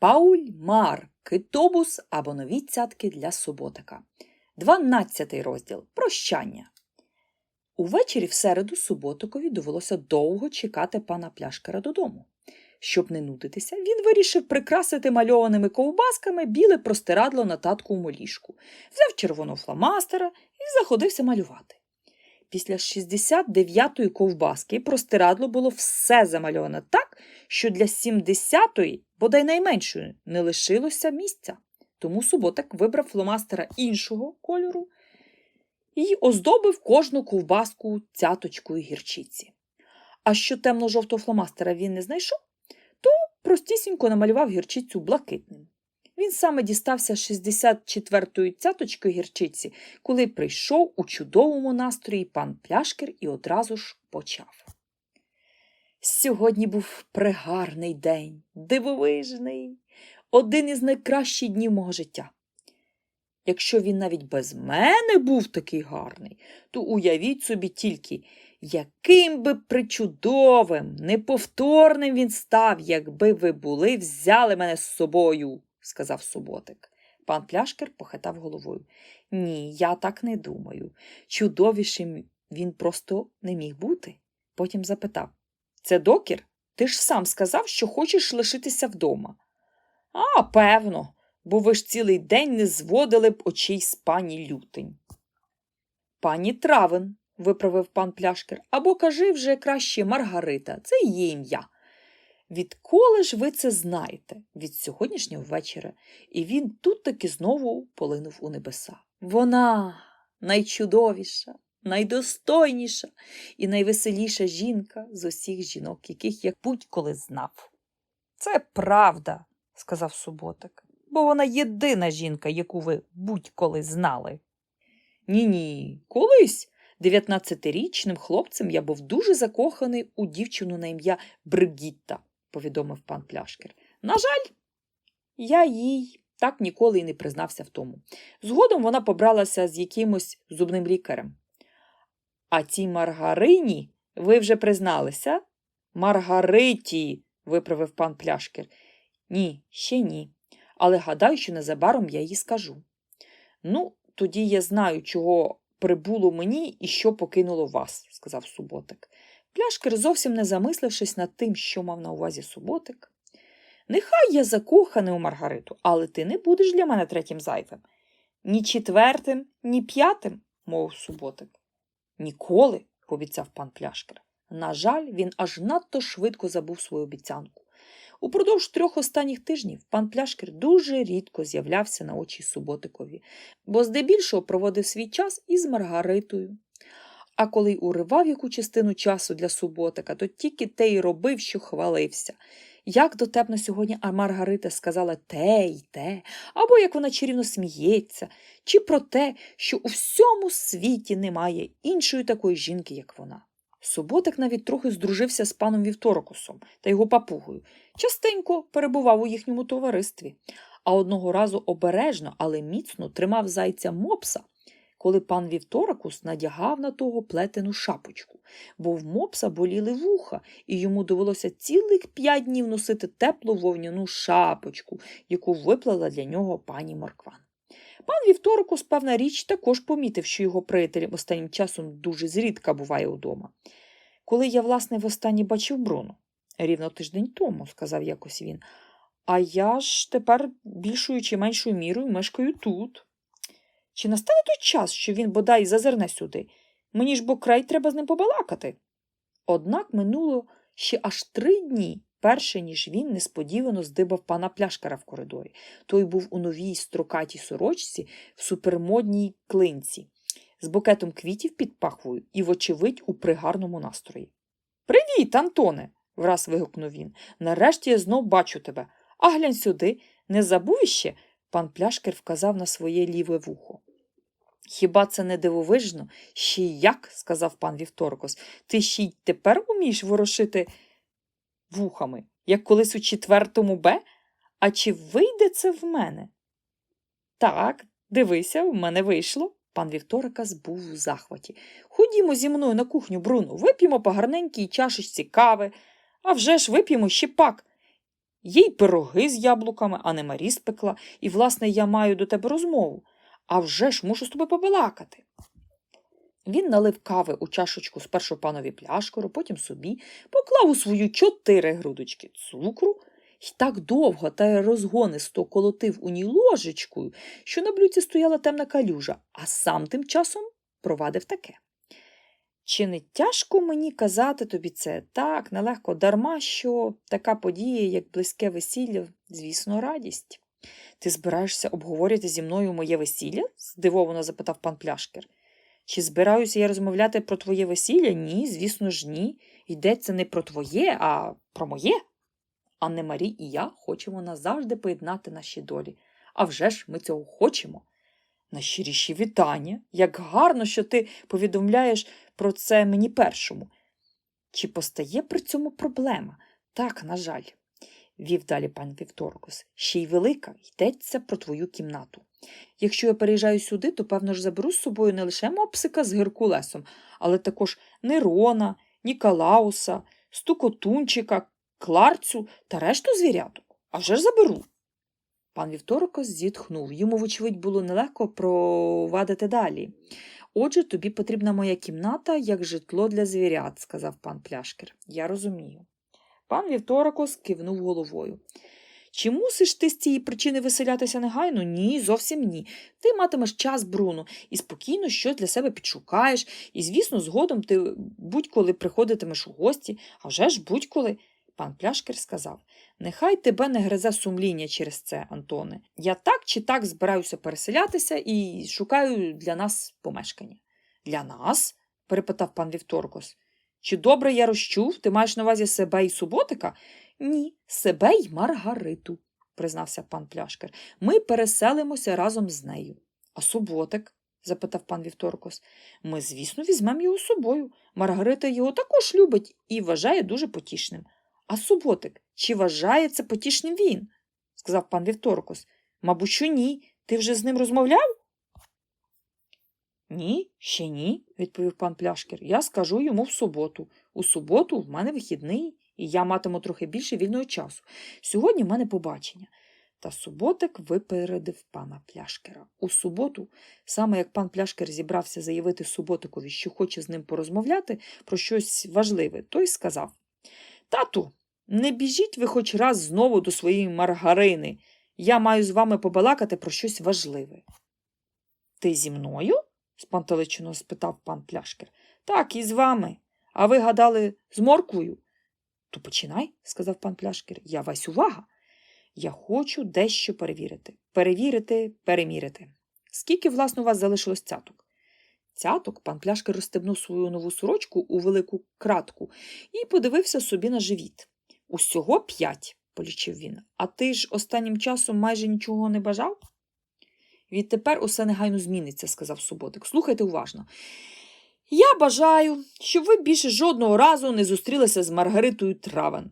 Пауль Мар Китобус або нові цятки для суботика. 12 розділ Прощання. Увечері в середу суботикові довелося довго чекати пана пляшкера додому. Щоб не нудитися, він вирішив прикрасити мальованими ковбасками біле простирадло на татковому ліжку, взяв червоного фломастера і заходився малювати. Після 69-ї ковбаски простирадло було все замальовано так, що для 70-ї, бодай найменшої, не лишилося місця. Тому суботик вибрав фломастера іншого кольору і оздобив кожну ковбаску цяточкою гірчиці. А що темно-жовтого фломастера він не знайшов, то простісінько намалював гірчицю блакитним. Він саме дістався 64-ї цяточки гірчиці, коли прийшов у чудовому настрої пан пляшкер і одразу ж почав. Сьогодні був пригарний день, дивовижний, один із найкращих днів мого життя. Якщо він навіть без мене був такий гарний, то уявіть собі тільки, яким би причудовим, неповторним він став, якби ви були, взяли мене з собою, сказав суботик. Пан пляшкер похитав головою. Ні, я так не думаю. Чудовішим він просто не міг бути. Потім запитав Це докір? Ти ж сам сказав, що хочеш лишитися вдома. А, певно, бо ви ж цілий день не зводили б очей з пані лютень. Пані Травен, виправив пан пляшкер, або кажи вже краще Маргарита, це її ім'я. Відколи ж ви це знаєте? Від сьогоднішнього вечора, і він тут таки знову полинув у небеса. Вона найчудовіша, найдостойніша і найвеселіша жінка з усіх жінок, яких я будь-коли знав. Це правда, сказав суботик, бо вона єдина жінка, яку ви будь-коли знали. Ні, ні, колись. Дев'ятнадцятирічним хлопцем я був дуже закоханий у дівчину на ім'я Бригітта, повідомив пан пляшкер. На жаль, я їй так ніколи й не признався в тому. Згодом вона побралася з якимось зубним лікарем. А цій Маргарині ви вже призналися? Маргариті, виправив пан пляшкер. Ні, ще ні. Але гадаю, що незабаром я їй скажу. Ну, тоді я знаю, чого прибуло мені і що покинуло вас, сказав суботик. Пляшкер, зовсім не замислившись над тим, що мав на увазі суботик. Нехай я закоханий у Маргариту, але ти не будеш для мене третім зайвим. Ні четвертим, ні п'ятим, мовив суботик. Ніколи, пообіцяв пан пляшкер. На жаль, він аж надто швидко забув свою обіцянку. Упродовж трьох останніх тижнів пан пляшкер дуже рідко з'являвся на очі суботикові, бо здебільшого проводив свій час із Маргаритою. А коли й уривав яку частину часу для суботика, то тільки те й робив, що хвалився. Як дотепно сьогодні Маргарита сказала те й те, або як вона чарівно сміється, чи про те, що у всьому світі немає іншої такої жінки, як вона. Суботик навіть трохи здружився з паном Вівторокусом та його папугою, частенько перебував у їхньому товаристві, а одного разу обережно, але міцно тримав зайця мопса, коли пан Вівторокус надягав на того плетену шапочку, бо в мопса боліли вуха, і йому довелося цілих п'ять днів носити теплу вовняну шапочку, яку виплала для нього пані Моркван. Пан Вівторокус, певна річ, також помітив, що його приятель останнім часом дуже зрідка буває удома. Коли я, власне, востаннє бачив Бруно, рівно тиждень тому, сказав якось він, а я ж тепер більшою чи меншою мірою мешкаю тут. Чи настане той час, що він бодай зазирне сюди? Мені ж бо край треба з ним побалакати. Однак минуло ще аж три дні, перше ніж він несподівано здибав пана пляшкара в коридорі. Той був у новій строкатій сорочці в супермодній клинці, з букетом квітів під пахвою і, вочевидь, у пригарному настрої. Привіт, Антоне. враз вигукнув він. Нарешті я знов бачу тебе. А глянь сюди, не забув іще? Пан пляшкер вказав на своє ліве вухо. Хіба це не дивовижно? Ще й як, сказав пан Вівторкос, ти ще й тепер умієш ворошити вухами, як колись у четвертому Б? А чи вийде це в мене? Так, дивися, в мене вийшло. Пан Вівторикас був у захваті. Ходімо зі мною на кухню, Бруно, вип'ємо по гарненькій чашечці кави, а вже ж вип'ємо ще пак. Їй пироги з яблуками, а не Марі спекла, і, власне, я маю до тебе розмову. А вже ж мушу з тобою побалакати. Він налив кави у чашечку спершу панові пляшкору, потім собі, поклав у свою чотири грудочки цукру й так довго та розгонисто колотив у ній ложечкою, що на блюдці стояла темна калюжа, а сам тим часом провадив таке. Чи не тяжко мені казати тобі це так, нелегко дарма, що така подія, як близьке весілля, звісно, радість. Ти збираєшся обговорювати зі мною моє весілля? здивовано запитав пан Пляшкер. Чи збираюся я розмовляти про твоє весілля? Ні, звісно ж, ні. Йдеться не про твоє, а про моє. Анне Марі і я хочемо назавжди поєднати наші долі. А вже ж ми цього хочемо. Найщиріші вітання. Як гарно, що ти повідомляєш про це мені першому. Чи постає при цьому проблема? Так, на жаль, вів далі пан Вівторкус. Ще й велика йдеться про твою кімнату. Якщо я переїжджаю сюди, то, певно ж, заберу з собою не лише мопсика з Геркулесом, але також Нерона, Ніколауса, Стукотунчика, Кларцю та решту звіряток. А вже ж заберу. Пан Вівторокос зітхнув. Йому, вочевидь, було нелегко провадити далі. Отже, тобі потрібна моя кімната як житло для звірят, сказав пан Пляшкер. Я розумію. Пан Вівторокос кивнув головою. Чи мусиш ти з цієї причини виселятися негайно? Ні, зовсім ні. Ти матимеш час, Бруно, і спокійно щось для себе підшукаєш, і, звісно, згодом ти будь-коли приходитимеш у гості, а вже ж будь-коли. Пан Пляшкер сказав Нехай тебе не гризе сумління через це, Антоне. Я так чи так збираюся переселятися і шукаю для нас помешкання. Для нас? перепитав пан Вівторкос. Чи добре я розчув? Ти маєш на увазі себе і суботика? Ні, себе й Маргариту, признався пан Пляшкер. Ми переселимося разом з нею. А суботик? запитав пан Вівторкос. Ми, звісно, візьмемо його з собою. Маргарита його також любить і вважає дуже потішним. А суботик, чи вважає це потішним він? сказав пан Вівторкос. Мабуть, що ні. Ти вже з ним розмовляв? Ні, ще ні, відповів пан Пляшкер. Я скажу йому в суботу. У суботу в мене вихідний, і я матиму трохи більше вільного часу. Сьогодні в мене побачення. Та суботик випередив пана Пляшкера. У суботу, саме як пан Пляшкер зібрався заявити суботикові, що хоче з ним порозмовляти про щось важливе, той сказав Тату, не біжіть ви хоч раз знову до своєї маргарини. Я маю з вами побалакати про щось важливе. Ти зі мною? Спантеличено спитав пан Пляшкер. Так, і з вами. А ви гадали з морквою? То починай, сказав пан Пляшкер. Я весь увага. Я хочу дещо перевірити. Перевірити, перемірити. Скільки, власне, у вас залишилось цяток? Цяток пан Пляшкер розстебнув свою нову сорочку у велику кратку і подивився собі на живіт. Усього п'ять, полічив він. А ти ж останнім часом майже нічого не бажав? Відтепер усе негайно зміниться, сказав суботик. Слухайте уважно. Я бажаю, щоб ви більше жодного разу не зустрілися з Маргаритою Травен.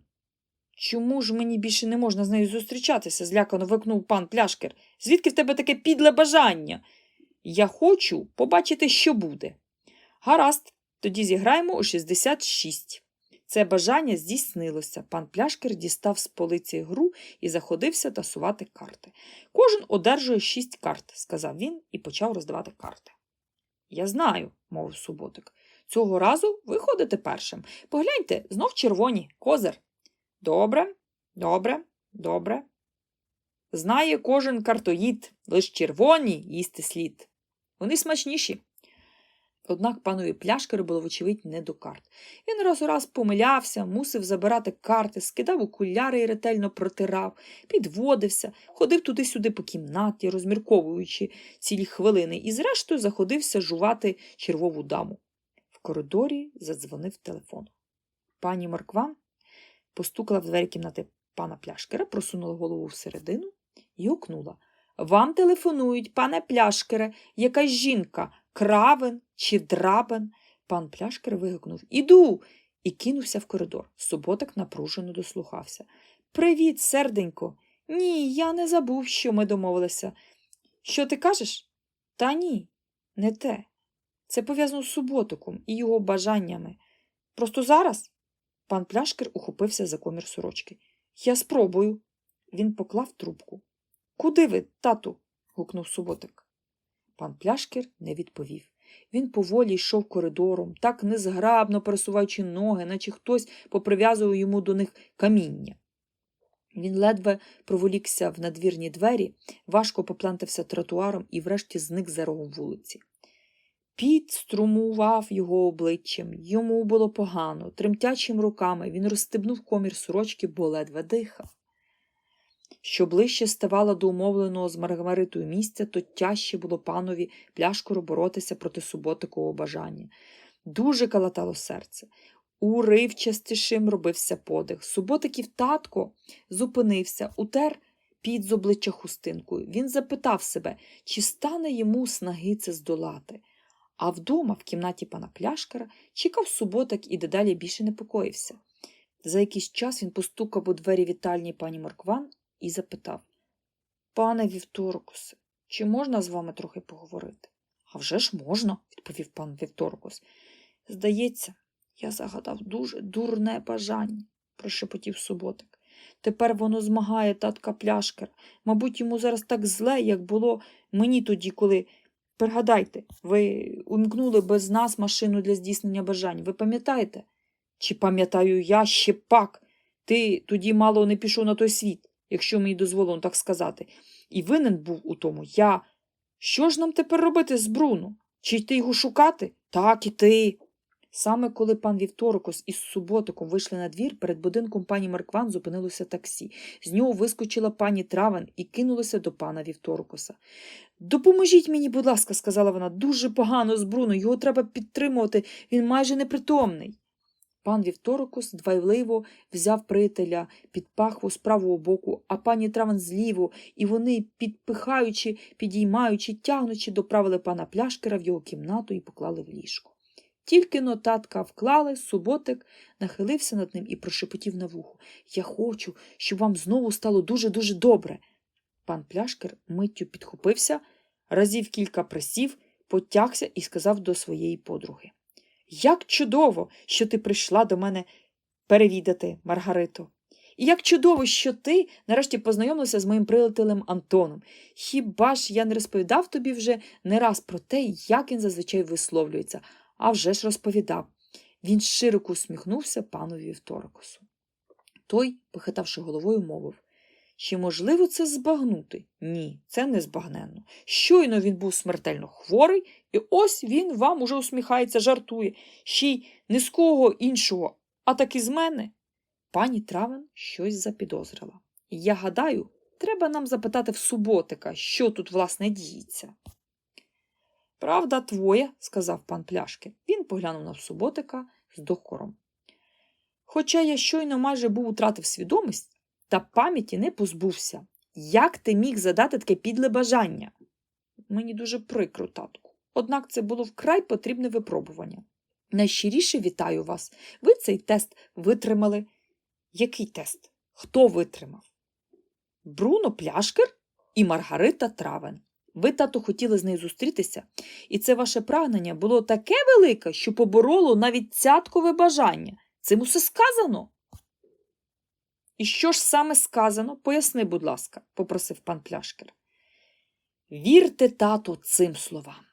Чому ж мені більше не можна з нею зустрічатися? злякано викнув пан Пляшкер. Звідки в тебе таке підле бажання? Я хочу побачити, що буде. Гаразд, тоді зіграємо у 66. Це бажання здійснилося. Пан Пляшкер дістав з полиці гру і заходився тасувати карти. Кожен одержує шість карт, сказав він і почав роздавати карти. Я знаю, мовив суботик. Цього разу ви ходите першим. Погляньте, знов червоні, козир. Добре, добре, добре. Знає кожен картоїд, лиш червоні їсти слід. Вони смачніші. Однак панові пляшкеру було, вочевидь, не до карт. Він раз у раз помилявся, мусив забирати карти, скидав окуляри і ретельно протирав, підводився, ходив туди-сюди по кімнаті, розмірковуючи цілі хвилини, і, зрештою, заходився жувати червову даму. В коридорі задзвонив телефон. Пані Морква постукала в двері кімнати пана пляшкера, просунула голову всередину і окнула. Вам телефонують, пане пляшкере, якась жінка, кравен чи драбен. Пан пляшкер вигукнув Іду. і кинувся в коридор. Суботик напружено дослухався. Привіт, серденько. Ні, я не забув, що ми домовилися. Що ти кажеш? Та ні, не те. Це пов'язано з суботиком і його бажаннями. Просто зараз. Пан пляшкер ухопився за комір сорочки. Я спробую. Він поклав трубку. Куди ви, тату? гукнув суботик. Пан пляшкір не відповів. Він поволі йшов коридором, так незграбно пересуваючи ноги, наче хтось поприв'язував йому до них каміння. Він ледве проволікся в надвірні двері, важко поплентався тротуаром і врешті зник за рогом вулиці. Піт струмував його обличчям, йому було погано, тремтячими руками він розстебнув комір сорочки, бо ледве дихав. Що ближче ставало до умовленого з Маргаритою місця, то тяжче було панові пляшкору боротися проти суботикового бажання. Дуже калатало серце. Уривчастішим робився подих. Суботиків татко зупинився, утер під з обличчя хустинкою. Він запитав себе, чи стане йому снаги це здолати. А вдома, в кімнаті пана пляшкара, чекав суботик і дедалі більше непокоївся. За якийсь час він постукав у двері вітальні пані Моркван і запитав Пане Вівторокусе, чи можна з вами трохи поговорити? «А вже ж можна, відповів пан Вівторокус. Здається, я загадав дуже дурне бажання, прошепотів суботик. Тепер воно змагає татка пляшкер. Мабуть, йому зараз так зле, як було мені тоді, коли. Пригадайте, ви умкнули без нас машину для здійснення бажань. Ви пам'ятаєте? Чи пам'ятаю я ще пак? Ти тоді мало не пішов на той світ, якщо мені дозволено так сказати. І винен був у тому я. Що ж нам тепер робити з Бруно? Чи йти його шукати? Так, і ти. Саме коли пан Вівторокос із суботиком вийшли на двір, перед будинком пані Маркван зупинилося таксі. З нього вискочила пані Травен і кинулася до пана Вівторокоса. Допоможіть мені, будь ласка, сказала вона, дуже погано з Бруно, його треба підтримувати, він майже непритомний. Пан Вівторокос двайливо взяв приятеля під пахву з правого боку, а пані Травен зліву, і вони, підпихаючи, підіймаючи, тягнучи, доправили пана пляшкера в його кімнату і поклали в ліжко. Тільки нотатка вклали, суботик нахилився над ним і прошепотів на вухо Я хочу, щоб вам знову стало дуже-дуже добре. Пан пляшкер миттю підхопився, разів кілька присів, потягся і сказав до своєї подруги Як чудово, що ти прийшла до мене перевідати, Маргарито. І як чудово, що ти нарешті познайомилася з моїм приятелем Антоном. Хіба ж я не розповідав тобі вже не раз про те, як він зазвичай висловлюється, а вже ж розповідав. Він широко усміхнувся панові Вівторокосу. Той, похитавши головою, мовив чи можливо це збагнути? Ні, це не збагненно. Щойно він був смертельно хворий, і ось він вам уже усміхається, жартує, ще й не з кого іншого, а так і з мене. Пані Травен щось запідозрила. Я гадаю, треба нам запитати в суботика, що тут, власне, діється. Правда твоя, сказав пан Пляшки. Він поглянув на суботика з докором. Хоча я щойно майже був утратив свідомість, та пам'яті не позбувся. Як ти міг задати таке підле бажання? Мені дуже прикро, татку. Однак це було вкрай потрібне випробування. Найщиріше вітаю вас. Ви цей тест витримали. Який тест? Хто витримав? Бруно Пляшкер і Маргарита Травен. Ви, тато, хотіли з нею зустрітися, і це ваше прагнення було таке велике, що побороло навіть цяткове бажання. Цим усе сказано. І що ж саме сказано? Поясни, будь ласка, попросив пан Пляшкер. Вірте, тату, цим словам.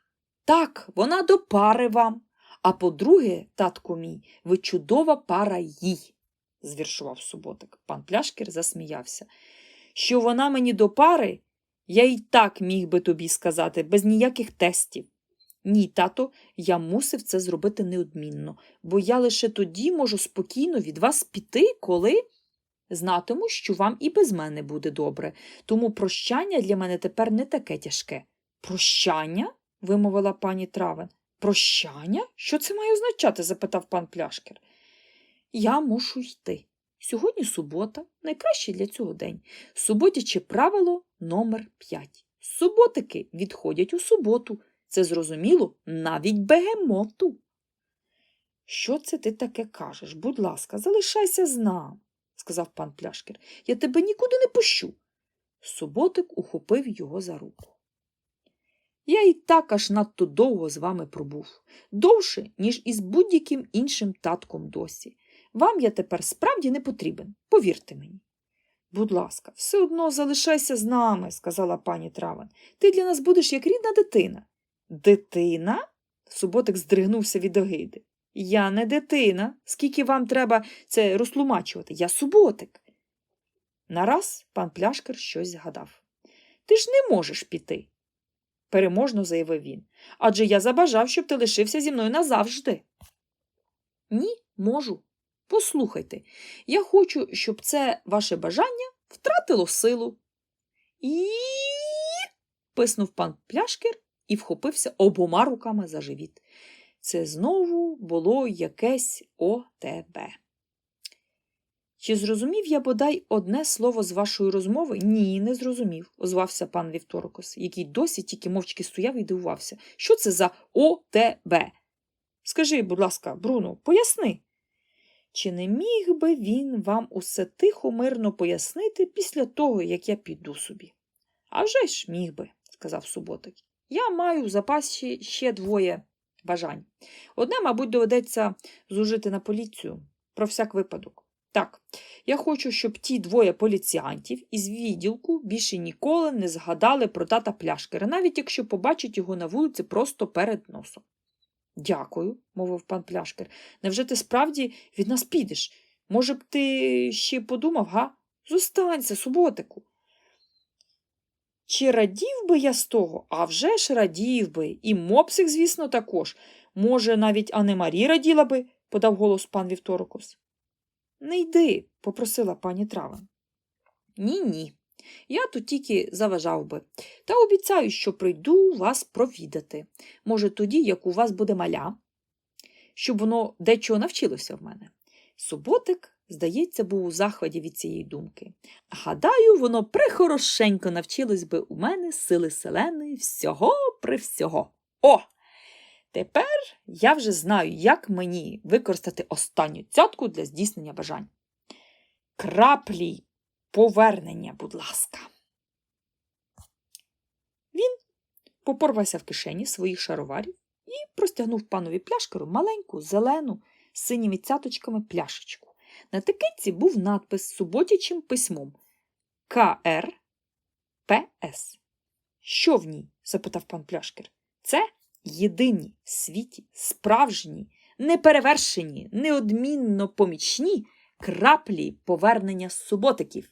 Так, вона до пари вам. А по-друге, татку мій, ви чудова пара їй, звіршував суботик. Пан Пляшкер засміявся. Що вона мені до пари, я й так міг би тобі сказати, без ніяких тестів. Ні, тато, я мусив це зробити неодмінно, бо я лише тоді можу спокійно від вас піти, коли знатиму, що вам і без мене буде добре, тому прощання для мене тепер не таке тяжке. Прощання? Вимовила пані Травен. Прощання? Що це має означати? запитав пан Пляшкер. Я мушу йти. Сьогодні субота, найкращий для цього день. Суботяче правило номер 5. Суботики відходять у суботу. Це зрозуміло навіть бегемоту. Що це ти таке кажеш? Будь ласка, залишайся з нами, сказав пан Пляшкер. Я тебе нікуди не пущу. Суботик ухопив його за руку. Я і так аж надто довго з вами пробув, довше, ніж із будь-яким іншим татком досі. Вам я тепер справді не потрібен, повірте мені. Будь ласка, все одно залишайся з нами, сказала пані Травен. Ти для нас будеш як рідна дитина. Дитина? Суботик здригнувся від огиди. Я не дитина. Скільки вам треба це розтлумачувати? Я суботик. Нараз пан пляшкер щось згадав. Ти ж не можеш піти, переможно заявив він. Адже я забажав, щоб ти лишився зі мною назавжди. Ні, можу. Послухайте, я хочу, щоб це ваше бажання втратило силу. І писнув пан пляшкер і вхопився обома руками за живіт. Це знову було якесь ОТБ. Чи зрозумів я бодай одне слово з вашої розмови? Ні, не зрозумів, озвався пан Вівторокос, який досі тільки мовчки стояв і дивувався. Що це за ОТБ? Скажи, будь ласка, Бруно, поясни. Чи не міг би він вам усе тихо мирно пояснити після того, як я піду собі? А вже ж міг би, сказав суботик. Я маю в запасі ще двоє бажань. Одне, мабуть, доведеться зужити на поліцію про всяк випадок. Так, я хочу, щоб ті двоє поліціантів із відділку більше ніколи не згадали про тата пляшкера, навіть якщо побачать його на вулиці просто перед носом. Дякую, мовив пан пляшкер. Невже ти справді від нас підеш? Може б ти ще подумав, га? Зостанься, суботику. Чи радів би я з того? А вже ж радів би. І мопсик, звісно, також. Може, навіть Анемарі раділа би, подав голос пан Вівторокос. Не йди, попросила пані Травен. Ні, ні. Я тут тільки заважав би. Та обіцяю, що прийду вас провідати. Може, тоді, як у вас буде маля, щоб воно дечого навчилося в мене. Суботик, здається, був у захваті від цієї думки. Гадаю, воно прихорошенько навчилось би у мене сили селеної всього при всього. О! Тепер я вже знаю, як мені використати останню цятку для здійснення бажань. Краплі повернення, будь ласка. Він попорвався в кишені своїх шароварів і простягнув панові пляшкару маленьку, зелену, з синіми цяточками пляшечку. На етикетці був надпис суботячим письмом КР ПС. Що в ній? запитав пан пляшкер. Це єдині в світі, справжні, неперевершені, неодмінно помічні краплі повернення суботиків.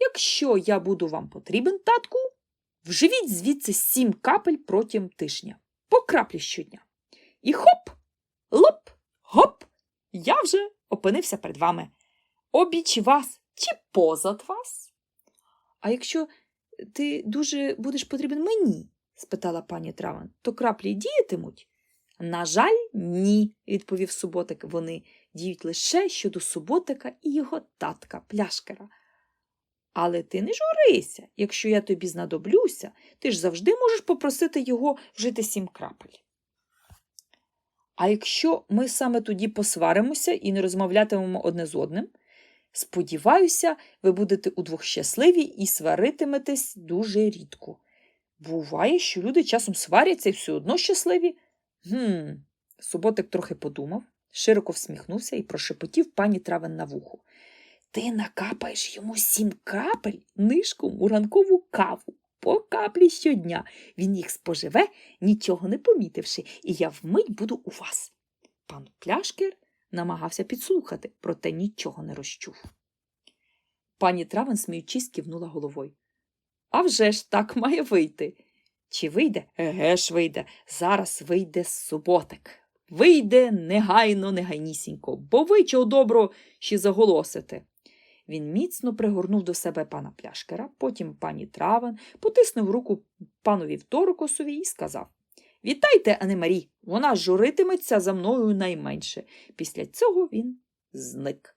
Якщо я буду вам потрібен, татку, вживіть звідси сім капель протягом тижня, по краплі щодня. І хоп, лоп, гоп, я вже опинився перед вами. Обіч вас чи позад вас? А якщо ти дуже будеш потрібен мені? Спитала пані Траван, то краплі діятимуть? На жаль, ні, відповів суботик. Вони діють лише щодо суботика і його татка, пляшкера. Але ти не журися, якщо я тобі знадоблюся, ти ж завжди можеш попросити його вжити сім крапель. А якщо ми саме тоді посваримося і не розмовлятимемо одне з одним, сподіваюся, ви будете удвох щасливі і сваритиметесь дуже рідко. Буває, що люди часом сваряться і все одно щасливі. Гм, суботик трохи подумав, широко всміхнувся і прошепотів пані травен на вухо. Ти накапаєш йому сім капель нишком у ранкову каву. По каплі щодня. Він їх споживе, нічого не помітивши, і я вмить буду у вас. Пан пляшкер намагався підслухати, проте нічого не розчув. Пані Травен, сміючись, кивнула головою. А вже ж так має вийти. Чи вийде? Еге ж вийде. Зараз вийде суботик. Вийде негайно, негайнісінько, бо ви чого добро ще заголосите. Він міцно пригорнув до себе пана пляшкера, потім пані Травен, потиснув руку панові Второкосові і сказав Вітайте, Анемарі, вона журитиметься за мною найменше. Після цього він зник.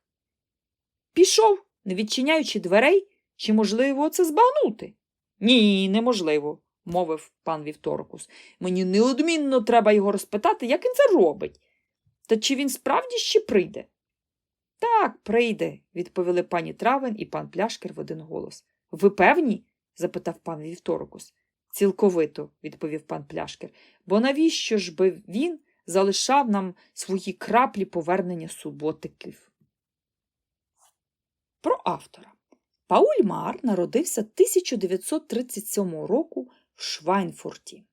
Пішов, не відчиняючи дверей, чи можливо це збагнути? Ні, неможливо, мовив пан Вівторокус. Мені неодмінно треба його розпитати, як він це робить. Та чи він справді ще прийде? Так, прийде, відповіли пані Травен і пан Пляшкер в один голос. Ви певні? запитав пан Вівторокус. Цілковито, відповів пан Пляшкер, бо навіщо ж би він залишав нам свої краплі повернення суботиків? Про автора. Пауль Маар народився 1937 року в Швайнфурті.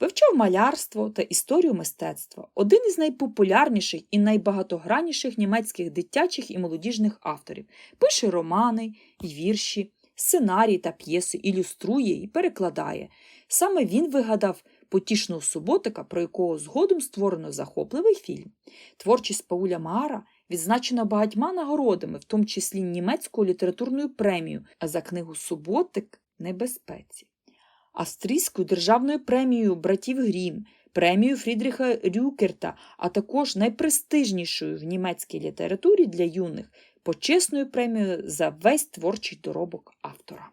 Вивчав малярство та історію мистецтва, один із найпопулярніших і найбагатогранніших німецьких дитячих і молодіжних авторів. Пише романи і вірші, сценарії та п'єси, ілюструє і перекладає. Саме він вигадав потішного суботика, про якого згодом створено захопливий фільм. Творчість Пауля Маара відзначена багатьма нагородами, в тому числі німецькою літературною премією, а за книгу Суботик небезпеці. Австрійською державною премією братів Грім, премією Фрідріха Рюкерта, а також найпрестижнішою в німецькій літературі для юних почесною премією за весь творчий доробок автора.